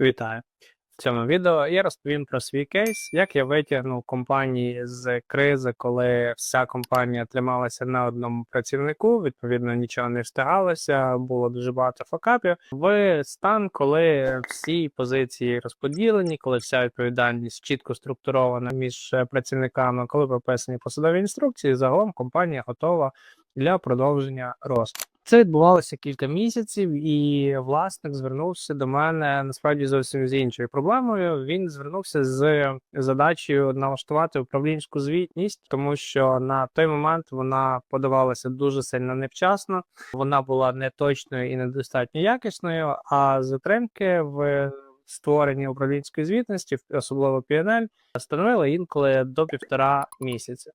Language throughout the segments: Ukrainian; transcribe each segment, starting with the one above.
Вітаю! В цьому відео я розповім про свій кейс, як я витягнув компанії з кризи, коли вся компанія трималася на одному працівнику, відповідно нічого не встигалося, було дуже багато факапів. В стан, коли всі позиції розподілені, коли вся відповідальність чітко структурована між працівниками, коли прописані посадові інструкції, загалом компанія готова для продовження росту. Це відбувалося кілька місяців, і власник звернувся до мене насправді зовсім з іншою проблемою. Він звернувся з задачею налаштувати управлінську звітність, тому що на той момент вона подавалася дуже сильно невчасно, вона була неточною і недостатньо якісною. А затримки в створенні управлінської звітності, особливо PNL, становили інколи до півтора місяця.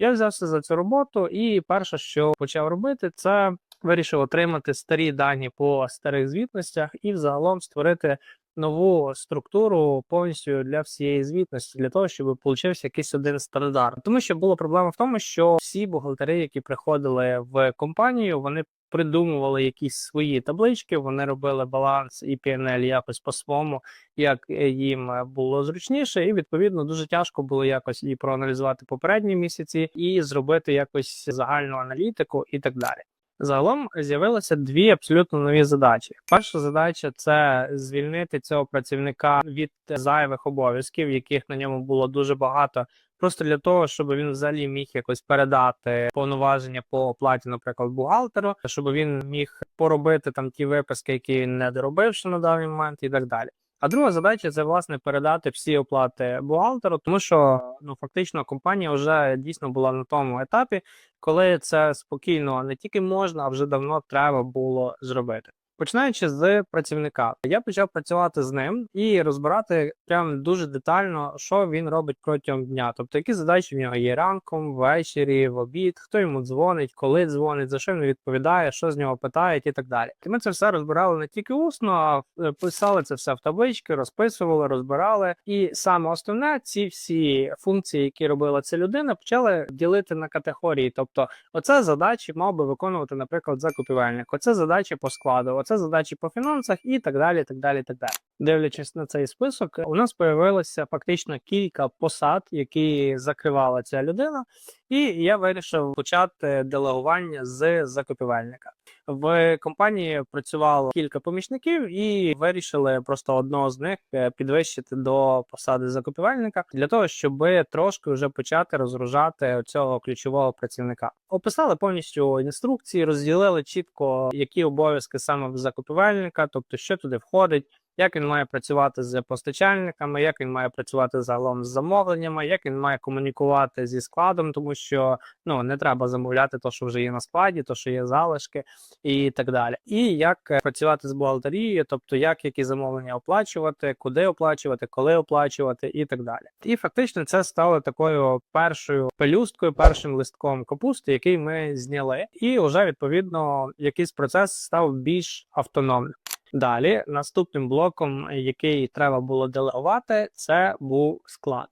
Я взявся за цю роботу, і перше, що почав робити, це вирішив отримати старі дані по старих звітностях і взагалом створити нову структуру повністю для всієї звітності, для того, щоб получився якийсь один стандарт. Тому що була проблема в тому, що всі бухгалтери, які приходили в компанію, вони придумували якісь свої таблички, вони робили баланс і PNL якось по-своєму, як їм було зручніше, і відповідно дуже тяжко було якось і проаналізувати попередні місяці, і зробити якось загальну аналітику і так далі. Загалом з'явилося дві абсолютно нові задачі. Перша задача це звільнити цього працівника від зайвих обов'язків, яких на ньому було дуже багато. Просто для того, щоб він взагалі міг якось передати повноваження по оплаті, наприклад, бухгалтеру, щоб він міг поробити там ті виписки, які він не доробив ще на даний момент, і так далі. А друга задача це власне передати всі оплати бухгалтеру, тому що ну фактично компанія вже дійсно була на тому етапі, коли це спокійно не тільки можна, а вже давно треба було зробити. Починаючи з працівника, я почав працювати з ним і розбирати прям дуже детально, що він робить протягом дня. Тобто, які задачі в нього є ранком, ввечері, в обід, хто йому дзвонить, коли дзвонить, за що він відповідає, що з нього питають і так далі. І ми це все розбирали не тільки усно, а писали це все в таблички, розписували, розбирали. І саме основне, ці всі функції, які робила ця людина, почали ділити на категорії. Тобто, оце задачі мав би виконувати, наприклад, закупівельник, оце задачі по складу це задачі по фінансах і так далі. так далі, так далі. Дивлячись на цей список, у нас появилося фактично кілька посад, які закривала ця людина, і я вирішив почати делегування з закупівельника. В компанії працювало кілька помічників, і вирішили просто одного з них е, підвищити до посади закупівельника для того, щоб трошки вже почати розгружати цього ключового працівника. Описали повністю інструкції, розділили чітко, які обов'язки саме в закупівельника, тобто що туди входить як він має працювати з постачальниками, як він має працювати загалом з замовленнями, як він має комунікувати зі складом, тому що ну не треба замовляти то, що вже є на складі, то що є залишки і так далі. І як е, працювати з бухгалтерією, тобто як які замовлення оплачувати, куди оплачувати, коли оплачувати, і так далі. І фактично це стало такою першою пелюсткою, першим листком капусти, який ми зняли, і вже відповідно якийсь процес став більш автономним. Далі, наступним блоком, який треба було делегувати, це був склад.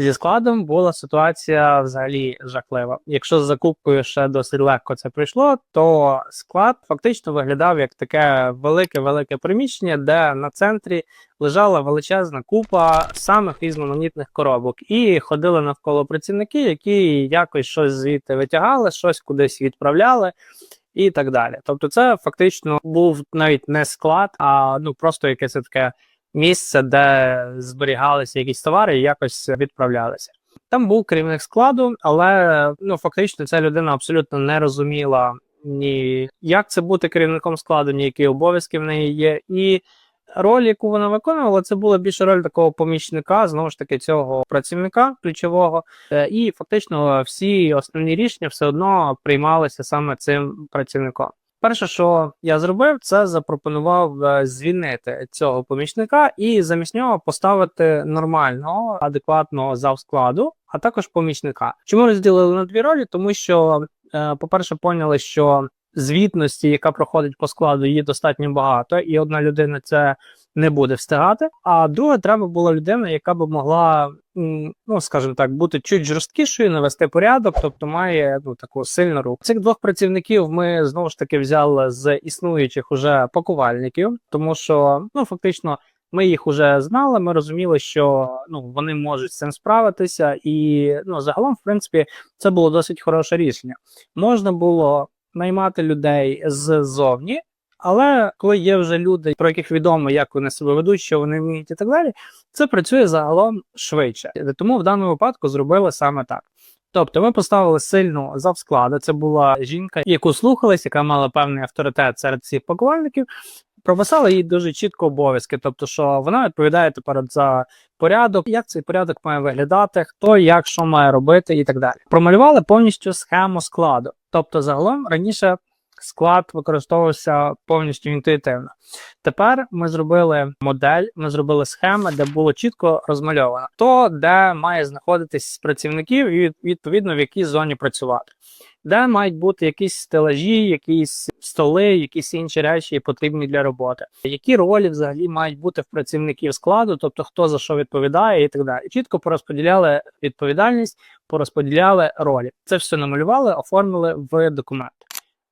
Зі складом була ситуація взагалі жахлива. Якщо з закупкою ще досить легко це прийшло, то склад фактично виглядав як таке велике-велике приміщення, де на центрі лежала величезна купа самих різноманітних коробок, і ходили навколо працівники, які якось щось звідти витягали, щось кудись відправляли і так далі. Тобто, це фактично був навіть не склад, а ну просто якесь таке місце, де зберігалися якісь товари і якось відправлялися. Там був керівник складу, але ну фактично ця людина абсолютно не розуміла ні як це бути керівником складу, ні які обов'язки в неї є, і Роль, яку вона виконувала, це була більше роль такого помічника, знову ж таки, цього працівника ключового, е, і фактично всі основні рішення все одно приймалися саме цим працівником. Перше, що я зробив, це запропонував е, звільнити цього помічника і замість нього поставити нормального, адекватного завскладу, а також помічника. Чому розділили на дві ролі? Тому що, е, по-перше, поняли, що звітності, яка проходить по складу, її достатньо багато, і одна людина це не буде встигати. А друге, треба була людина, яка би могла, ну скажімо так, бути чуть жорсткішою, навести порядок, тобто має ну таку сильну руку. Цих двох працівників ми знову ж таки взяли з існуючих уже пакувальників, тому що ну фактично. Ми їх уже знали, ми розуміли, що ну вони можуть з цим справитися, і ну загалом, в принципі, це було досить хороше рішення. Можна було наймати людей ззовні, але коли є вже люди, про яких відомо, як вони себе ведуть, що вони вміють і так далі, це працює загалом швидше. Тому в даному випадку зробили саме так. Тобто ми поставили сильну завскладу. Це була жінка, яку слухались, яка мала певний авторитет серед всіх пакувальників. Прописали їй дуже чітко обов'язки, тобто, що вона відповідає тепер за порядок, як цей порядок має виглядати, хто як що має робити, і так далі. Промалювали повністю схему складу. Тобто, загалом раніше склад використовувався повністю інтуїтивно. Тепер ми зробили модель, ми зробили схеми, де було чітко розмальовано то, де має знаходитись працівників, і відповідно в якій зоні працювати. Де мають бути якісь стелажі, якісь столи, якісь інші речі потрібні для роботи. Які ролі взагалі мають бути в працівників складу, тобто хто за що відповідає, і так далі. Чітко порозподіляли відповідальність, порозподіляли ролі. Це все намалювали, оформили в документ.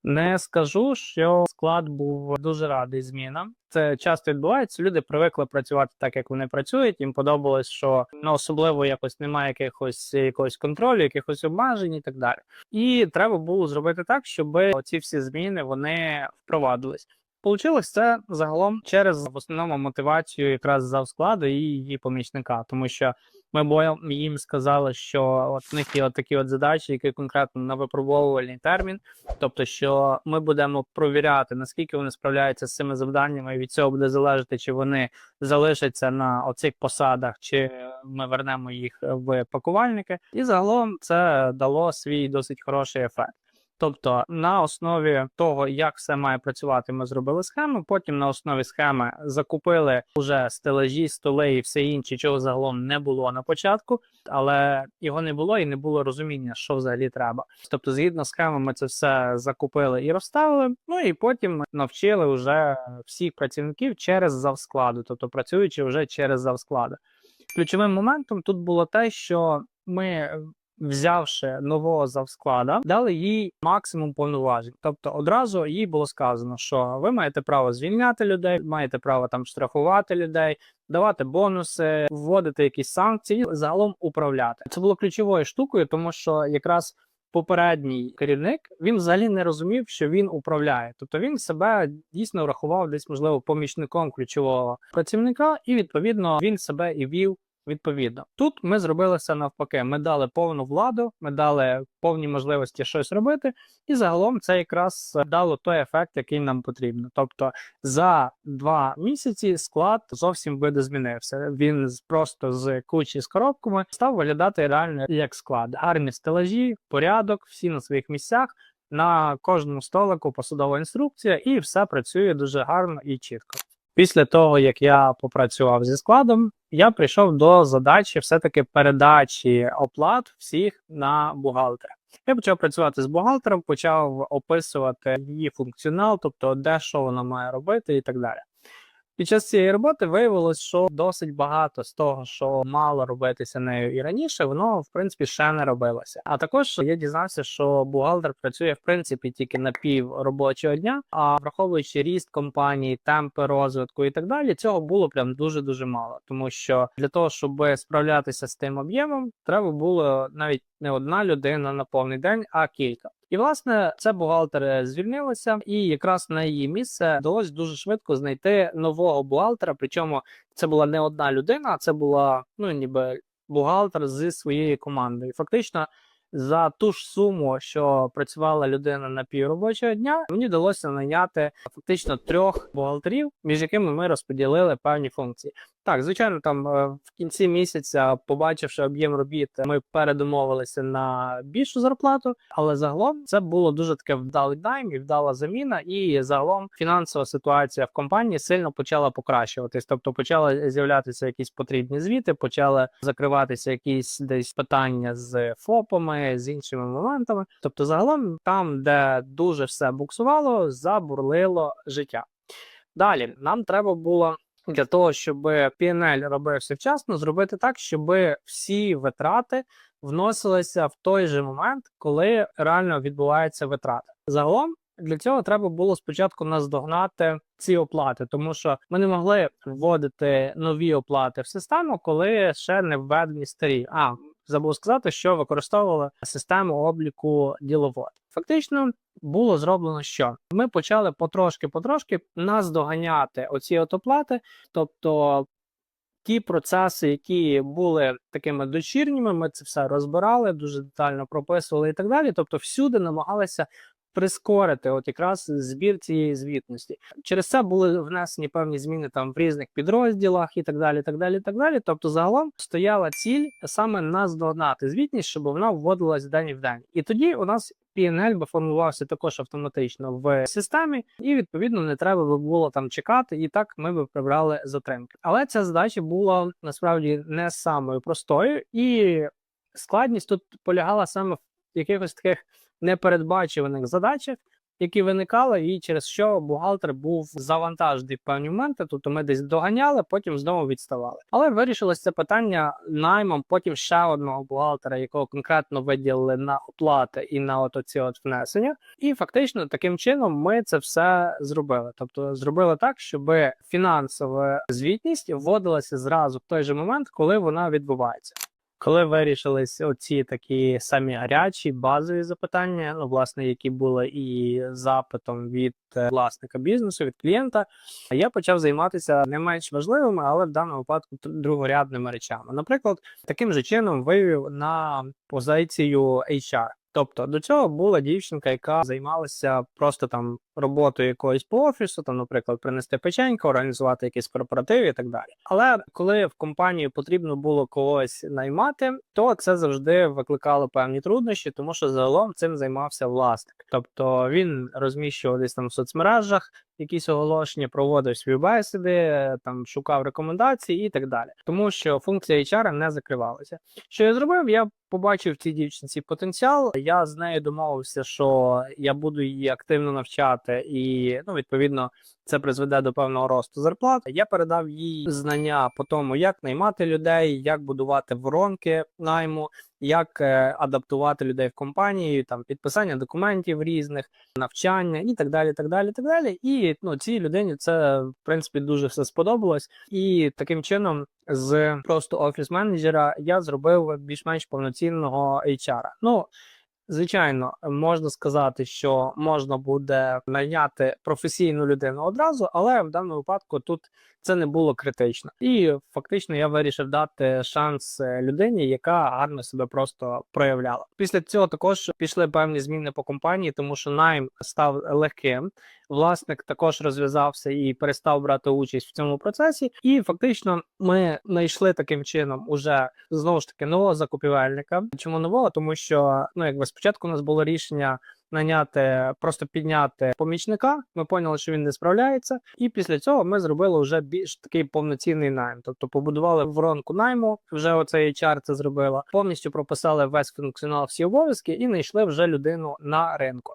Не скажу, що склад був дуже радий змінам. Це часто відбувається. Люди привикли працювати так, як вони працюють. Їм подобалось, що ну, особливо якось немає якихось якогось контролю, якихось обмежень і так далі. І треба було зробити так, щоб ці всі зміни вони впровадились. Получилось це загалом через в основному мотивацію якраз завскладу і її помічника, тому що ми боєм їм сказали, що от в них є от такі от задачі, які конкретно на випробовувальний термін. Тобто, що ми будемо провіряти, наскільки вони справляються з цими завданнями, і від цього буде залежати, чи вони залишаться на оцих посадах, чи ми вернемо їх в пакувальники. І загалом це дало свій досить хороший ефект. Тобто на основі того, як все має працювати, ми зробили схему. Потім на основі схеми закупили вже стелажі, столи і все інше, чого загалом не було на початку, але його не було і не було розуміння, що взагалі треба. Тобто, згідно з схеми, ми це все закупили і розставили. Ну і потім навчили вже всіх працівників через завскладу, тобто працюючи вже через завсклади. Ключовим моментом тут було те, що ми взявши нового завсклада, дали їй максимум повноважень. Тобто одразу їй було сказано, що ви маєте право звільняти людей, маєте право там штрафувати людей, давати бонуси, вводити якісь санкції, загалом управляти. Це було ключовою штукою, тому що якраз. Попередній керівник він взагалі не розумів, що він управляє. Тобто він себе дійсно рахував десь, можливо, помічником ключового працівника, і відповідно він себе і вів відповідно. Тут ми зробили все навпаки. Ми дали повну владу, ми дали повні можливості щось робити, і загалом це якраз дало той ефект, який нам потрібно. Тобто за два місяці склад зовсім видозмінився. Він просто з кучі з коробками став виглядати реально як склад. Гарні стелажі, порядок, всі на своїх місцях. На кожному столику посудова інструкція, і все працює дуже гарно і чітко. Після того, як я попрацював зі складом, я прийшов до задачі все-таки передачі оплат всіх на бухгалтера. Я почав працювати з бухгалтером, почав описувати її функціонал, тобто де що вона має робити і так далі. Під час цієї роботи виявилось, що досить багато з того, що мало робитися нею і раніше, воно в принципі ще не робилося. А також я дізнався, що бухгалтер працює в принципі тільки на пів робочого дня, а враховуючи ріст компанії, темпи розвитку і так далі, цього було прям дуже дуже мало. Тому що для того, щоб справлятися з тим об'ємом, треба було навіть не одна людина на повний день, а кілька. І власне це бухгалтер звільнилася, і якраз на її місце вдалося дуже швидко знайти нового бухгалтера. Причому це була не одна людина, а це була ну ніби бухгалтер зі своєю командою. Фактично, за ту ж суму, що працювала людина на півробочого дня, мені вдалося найняти фактично трьох бухгалтерів, між якими ми розподілили певні функції. Так, звичайно, там е, в кінці місяця, побачивши об'єм робіт, ми передумовилися на більшу зарплату, але загалом це було дуже таке вдалий найм і вдала заміна. І загалом фінансова ситуація в компанії сильно почала покращуватись. Тобто почали з'являтися якісь потрібні звіти, почали закриватися якісь десь питання з ФОПами, з іншими моментами. Тобто, загалом, там, де дуже все буксувало, забурлило життя. Далі нам треба було для того, щоб PNL робився вчасно, зробити так, щоб всі витрати вносилися в той же момент, коли реально відбувається витрата. Загалом для цього треба було спочатку наздогнати ці оплати, тому що ми не могли вводити нові оплати в систему, коли ще не введені старі. А забув сказати, що використовувала систему обліку діловод. Фактично було зроблено, що ми почали потрошки-потрошки наздоганяти оці от оплати, тобто. Ті процеси, які були такими дочірніми, ми це все розбирали, дуже детально прописували і так далі. Тобто, всюди намагалися прискорити от якраз збір цієї звітності. Через це були внесені певні зміни там в різних підрозділах і так далі. так далі, так далі. Тобто, загалом стояла ціль саме наздогнати звітність, щоб вона вводилась день в день. І тоді у нас PNL би формувався також автоматично в системі, і відповідно не треба би було там чекати, і так ми би прибрали затримки. Але ця задача була насправді не самою простою, і складність тут полягала саме в якихось таких непередбачуваних задачах, які виникали, і через що бухгалтер був завантажений в певні моменти. Тобто ми десь доганяли, потім знову відставали. Але вирішилось це питання наймом потім ще одного бухгалтера, якого конкретно виділили на оплати і на от оці от внесення. І фактично таким чином ми це все зробили. Тобто зробили так, щоб фінансова звітність вводилася зразу в той же момент, коли вона відбувається. Коли вирішились оці такі самі гарячі базові запитання, ну власне, які були і запитом від е, власника бізнесу, від клієнта, я почав займатися не менш важливими, але в даному випадку другорядними речами. Наприклад, таким же чином вивів на позицію HR. Тобто до цього була дівчинка, яка займалася просто там роботою якогось по офісу, там, наприклад, принести печеньку, організувати якийсь корпоратив і так далі. Але коли в компанію потрібно було когось наймати, то це завжди викликало певні труднощі, тому що загалом цим займався власник. Тобто він розміщував десь там в соцмережах якісь оголошення, проводив свої бесіди, там шукав рекомендації і так далі. Тому що функція HR не закривалася. Що я зробив? Я побачив в цій дівчинці потенціал. Я з нею домовився, що я буду її активно навчати, і ну відповідно це призведе до певного росту зарплат. Я передав їй знання по тому, як наймати людей, як будувати воронки найму, як е, адаптувати людей в компанії, там підписання документів різних, навчання і так далі. так далі, так далі. І ну цій людині це в принципі дуже все сподобалось. І таким чином, з просто офіс-менеджера я зробив більш-менш повноцінного HR. Ну Звичайно, можна сказати, що можна буде найняти професійну людину одразу, але в даному випадку тут це не було критично. І фактично я вирішив дати шанс е, людині, яка гарно себе просто проявляла. Після цього також пішли певні зміни по компанії, тому що найм став легким. Власник також розв'язався і перестав брати участь в цьому процесі. І фактично ми знайшли таким чином уже знову ж таки нового закупівельника. Чому нового? Тому що ну якби спочатку у нас було рішення. Наняти, просто підняти помічника. Ми поняли, що він не справляється, і після цього ми зробили вже більш такий повноцінний найм. Тобто побудували воронку найму. Вже оцей HR це зробила. Повністю прописали весь функціонал, всі обов'язки і знайшли вже людину на ринку.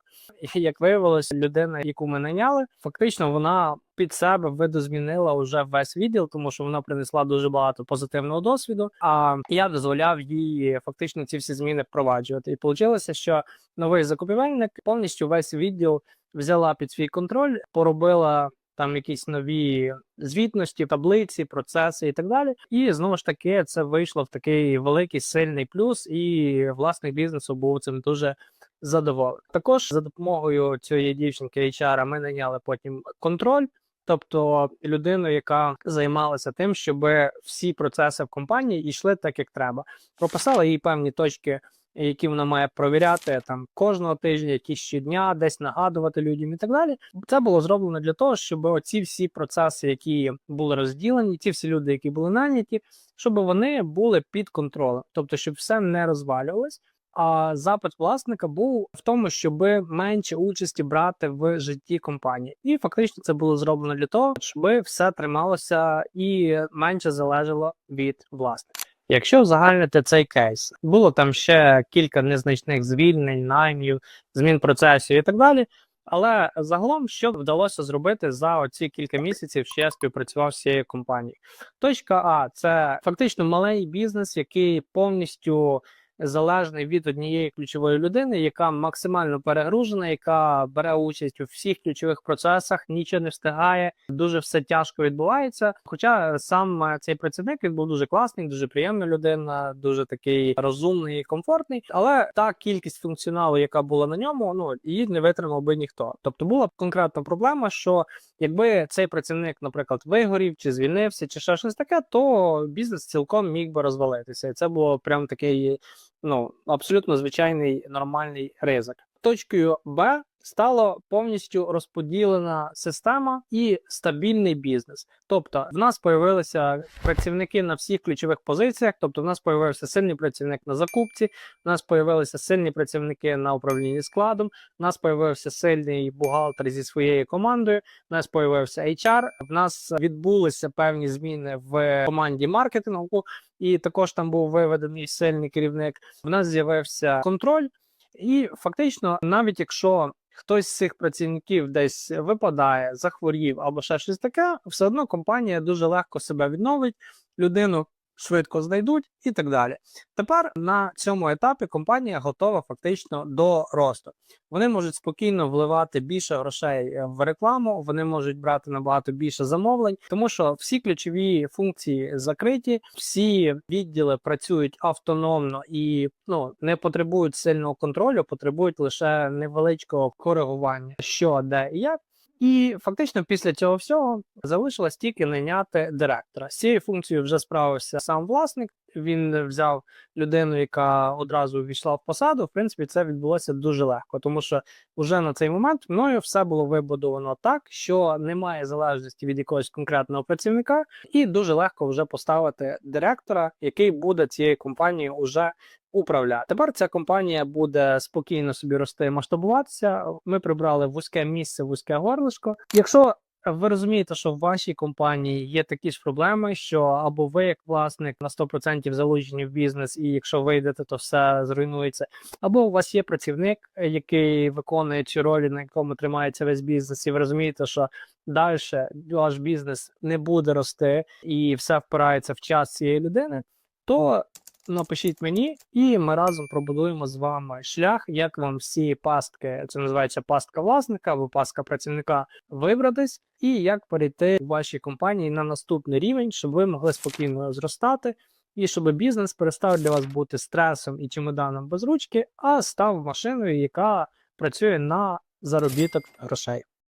І як виявилось, людина, яку ми найняли, фактично вона під себе видозмінила вже весь відділ, тому що вона принесла дуже багато позитивного досвіду. А я дозволяв їй фактично ці всі зміни впроваджувати. І вийшло, що новий закупівельник повністю весь відділ взяла під свій контроль, поробила. Там якісь нові звітності, таблиці, процеси і так далі. І знову ж таки, це вийшло в такий великий сильний плюс, і власник бізнесу був цим дуже задоволений. Також за допомогою цієї дівчинки HR ми найняли потім контроль. Тобто людину, яка займалася тим, щоб всі процеси в компанії йшли так, як треба. Прописала їй певні точки, які вона має провіряти там кожного тижня, якісь щодня, десь нагадувати людям і так далі. Це було зроблено для того, щоб оці всі процеси, які були розділені, ті всі люди, які були наняті, щоб вони були під контролем, тобто, щоб все не розвалювалось. А запит власника був в тому, щоб менше участі брати в житті компанії, і фактично це було зроблено для того, щоб все трималося і менше залежало від власника. Якщо узагальнити цей кейс, було там ще кілька незначних звільнень, наймів, змін процесів і так далі. Але загалом, що вдалося зробити за оці кілька місяців, що я співпрацював з цією компанією. Точка А це фактично малий бізнес, який повністю залежний від однієї ключової людини, яка максимально перегружена, яка бере участь у всіх ключових процесах, нічого не встигає, дуже все тяжко відбувається. Хоча сам е, цей працівник він був дуже класний, дуже приємна людина, дуже такий розумний і комфортний. Але та кількість функціоналу, яка була на ньому, ну її не витримав би ніхто. Тобто була конкретна проблема, що якби цей працівник, наприклад, вигорів чи звільнився, чи ще щось таке, то бізнес цілком міг би розвалитися. І це було прям такий ну абсолютно звичайний нормальний ризик. Точкою Б стало повністю розподілена система і стабільний бізнес. Тобто, в нас появилися працівники на всіх ключових позиціях. Тобто, в нас появився сильний працівник на закупці, в нас появилися сильні працівники на управлінні складом. В нас появився сильний бухгалтер зі своєю командою. В нас появився HR, В нас відбулися певні зміни в команді маркетингу, і також там був виведений сильний керівник. В нас з'явився контроль. І фактично, навіть якщо хтось з цих працівників десь випадає, захворів або ще щось таке, все одно компанія дуже легко себе відновить, людину швидко знайдуть і так далі. Тепер на цьому етапі компанія готова фактично до росту. Вони можуть спокійно вливати більше грошей е, в рекламу, вони можуть брати набагато більше замовлень, тому що всі ключові функції закриті, всі відділи працюють автономно і ну не потребують сильного контролю, потребують лише невеличкого коригування, що де і як. І фактично після цього всього залишилось тільки найняти директора. З цією функцією вже справився сам власник. Він взяв людину, яка одразу увійшла в посаду. В принципі, це відбулося дуже легко, тому що вже на цей момент мною все було вибудовано так, що немає залежності від якогось конкретного працівника, і дуже легко вже поставити директора, який буде цією компанією уже управляти. Тепер ця компанія буде спокійно собі рости, масштабуватися. Ми прибрали вузьке місце, вузьке горлишко. Якщо ви розумієте, що в вашій компанії є такі ж проблеми, що або ви, як власник, на 100% залучені в бізнес, і якщо вийдете, то все зруйнується, або у вас є працівник, який виконує ці ролі, на якому тримається весь бізнес, і ви розумієте, що далі ваш бізнес не буде рости і все впирається в час цієї людини, то напишіть мені, і ми разом пробудуємо з вами шлях, як вам всі пастки, це називається пастка власника або пастка працівника, вибратись, і як перейти в вашій компанії на наступний рівень, щоб ви могли спокійно зростати, і щоб бізнес перестав для вас бути стресом і чемоданом без ручки, а став машиною, яка працює на заробіток грошей.